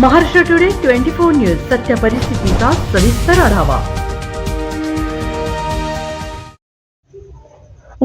Maharashtra today twenty four news सत्य परिस्थितीचा सविस्तर आढावा.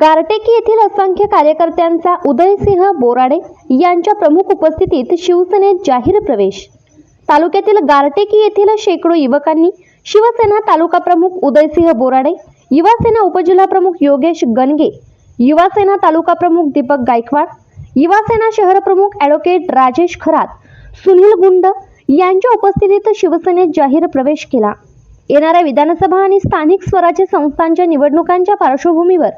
गारटेकी येथील असंख्य कार्यकर्त्यांचा उदयसिंह बोराडे यांच्या प्रमुख उपस्थितीत शिवसेनेत जाहीर प्रवेश. तालुक्यातील गारटेकी येथील शेकडो युवकांनी शिवसेना तालुका प्रमुख उदयसिंह बोराडे युवासेना उपजिल्हा प्रमुख योगेश गणगे युवासेना तालुका प्रमुख दीपक गायकवाड युवासेना शहर प्रमुख ॲडव्होकेट राजेश खरात सुनील गुंड यांच्या उपस्थितीत शिवसेनेत जाहीर प्रवेश केला. येणाऱ्या विधानसभा आणि स्थानिक स्वराज्य संस्थांच्या निवडणुकांच्या पार्श्वभूमीवर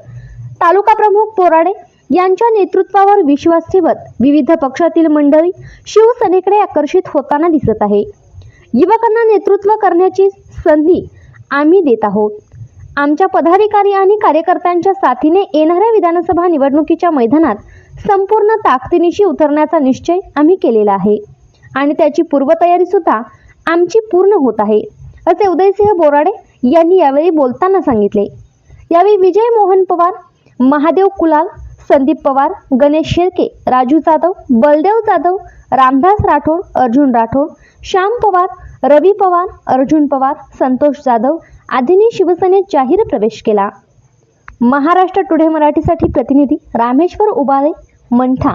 तालुका प्रमुख बोराडे यांच्या नेतृत्वावर विश्वास ठेवत विविध पक्षातील मंडळी शिवसेनेकडे आकर्षित होताना दिसत आहे. युवकांना नेतृत्व करण्याची संधी आम्ही देत आहोत. आमच्या पदाधिकारी आणि कार्यकर्त्यांच्या साथीने येणाऱ्या विधानसभा निवडणुकीच्या मैदानात संपूर्ण ताकदीनिशी उतरण्याचा निश्चय आम्ही केलेला आहे. आणि त्याची पूर्वतयारी सुद्धा आमची पूर्ण होत आहे. असे उदयसिंह बोराडे यांनी यावेळी बोलताना सांगितले. यावेळी विजय मोहन पवार महादेव कुलाल संदीप पवार गणेश शेळके राजू जाधव बलदेव जाधव रामदास राठोड अर्जुन राठोड श्याम पवार रवी पवार अर्जुन पवार संतोष जाधव आदींनी शिवसेनेत जाहीर प्रवेश केला. महाराष्ट्र टुडे मराठीसाठी प्रतिनिधी रामेश्वर उबाळे मंठा